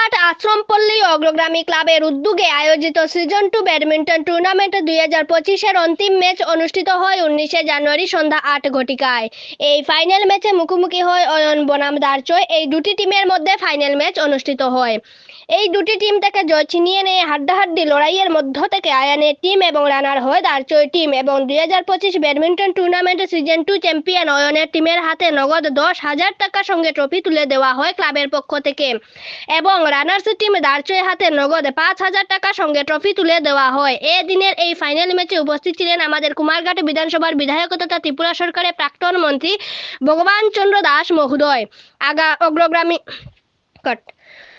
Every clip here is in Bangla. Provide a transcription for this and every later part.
কুমারঘাট আশ্রমপল্লী অগ্রগামী ক্লাবের উদ্যোগে আয়োজিত সিজন টু ব্যাডমিন্টন টুর্নামেন্ট দুই হাজার পঁচিশের অন্তিম ম্যাচ অনুষ্ঠিত হয় উনিশে জানুয়ারি সন্ধ্যা আট ঘটিকায়। এই ফাইনাল ম্যাচে মুখোমুখি হয় অয়ন বনাম দারচয়। এই দুটি টিমের মধ্যে ফাইনাল ম্যাচ অনুষ্ঠিত হয়। এই দুটি টিম থেকে জয় ছিনিয়ে নিয়ে হাড্ডাহাড্ডি লড়াইয়ের মধ্য থেকে আয়ানের টিম এবং রানার হয় দারচয় টিম এবং দুই হাজার পঁচিশ badminton tournament season two champion অয়নের টিমের হাতে নগদ দশ হাজার টাকা সঙ্গে ট্রফি তুলে দেওয়া হয় ক্লাবের পক্ষ থেকে। এবং রানার্স টিম দারচয়ের হাতে নগদ পাঁচ হাজার টাকা সঙ্গে ট্রফি তুলে দেওয়া হয়। এ দিনের এই ফাইনাল ম্যাচে উপস্থিত ছিলেন আমাদের কুমারঘাট বিধানসভার বিধায়ক তথা ত্রিপুরা সরকারের প্রাক্তন মন্ত্রী ভগবান চন্দ্র দাস মহোদয়। আগা অগ্রগামী কট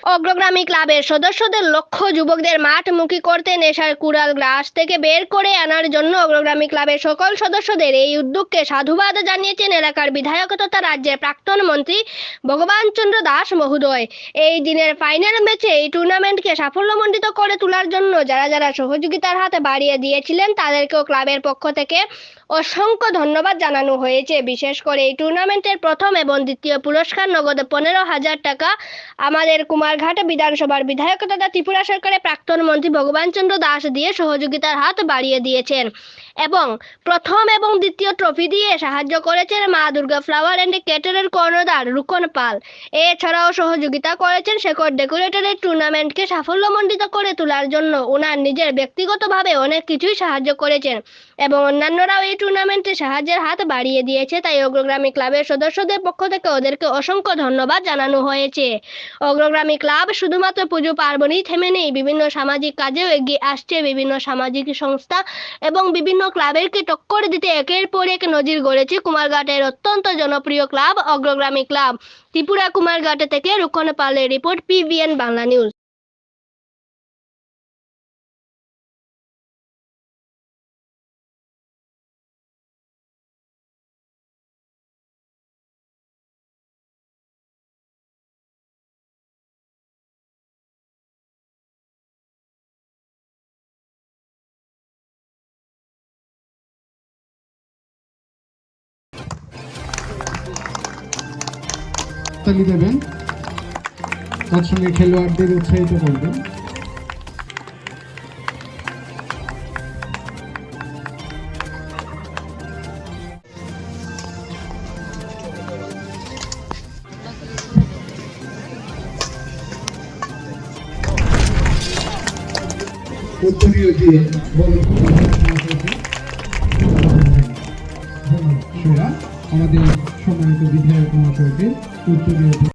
অগ্রগামী ক্লাবের সদস্যদের লক্ষ্য যুবকদের মাঠমুখী করতে নেশার কুড়াল গ্রাস থেকে বের করে আনার জন্য অগ্রগামী ক্লাবের সকল সদস্যদের এই উদ্যোগকে সাধুবাদ জানিয়েছেন এলাকার বিধায়ক তথা রাজ্যের প্রাক্তন মন্ত্রী ভগবান চন্দ্র দাস মহোদয়। এই দিনের ফাইনাল ম্যাচে এই টুর্নামেন্টকে সাফল্যমণ্ডিত করে তোলার জন্য যারা যারা সহযোগিতার হাতে বাড়িয়ে দিয়েছিলেন, তাদেরকেও ক্লাবের পক্ষ থেকে অসংখ্য ধন্যবাদ জানানো হয়েছে। বিশেষ করে এই টুর্নামেন্টের প্রথম এবং দ্বিতীয় পুরস্কার নগদ পনেরো হাজার টাকা। আমাদের কুমারঘাট বিধানসভার বিধায়ক তথা ত্রিপুরা সরকারের প্রাক্তন মন্ত্রী ভগবান চন্দ্র দাস দিয়ে সহযোগিতার হাত বাড়িয়ে দিয়েছেন এবং প্রথম এবং দ্বিতীয় ট্রফি দিয়ে সাহায্য করেছেন মা দুর্গা ফ্লাওয়ার অ্যান্ড ক্যাটারের কর্ণধার রুকন পাল। এছাড়াও সহযোগিতা করেছেন শেখর ডেকোরেটরের টুর্নামেন্টকে সাফল্যমণ্ডিত করে তোলার জন্য। ওনার নিজের ব্যক্তিগতভাবে অনেক কিছুই সাহায্য করেছেন এবং অন্যান্যরাও এই টুর্নামেন্টে সাহায্যের হাত বাড়িয়ে দিয়েছে, তাই অগ্রগ্রামী ক্লাবের সদস্যদের পক্ষ থেকে ওদেরকে অসংখ্য ধন্যবাদ জানানো হয়েছে। অগ্রগ্রামী ক্লাব শুধুমাত্র পুজো পার্বণেই থেমে নেই, বিভিন্ন সামাজিক কাজেও এগিয়ে আসছে। বিভিন্ন সামাজিক সংস্থা এবং বিভিন্ন ক্লাবেরকে টক্কর দিতে একের পর এক নজির গড়েছে কুমারঘাটের অত্যন্ত জনপ্রিয় ক্লাব অগ্রগ্রামী ক্লাব। ত্রিপুরা কুমারঘাটে থেকে রুকন পালের রিপোর্ট পিভিএন বাংলা নিউজ তালি দেবেন তার সঙ্গে খেলোয়াড়দের উৎসাহিত করবেন সেরা আমাদের সম্মানিত বিধায়ক মহাশয়কে উত্তরীয়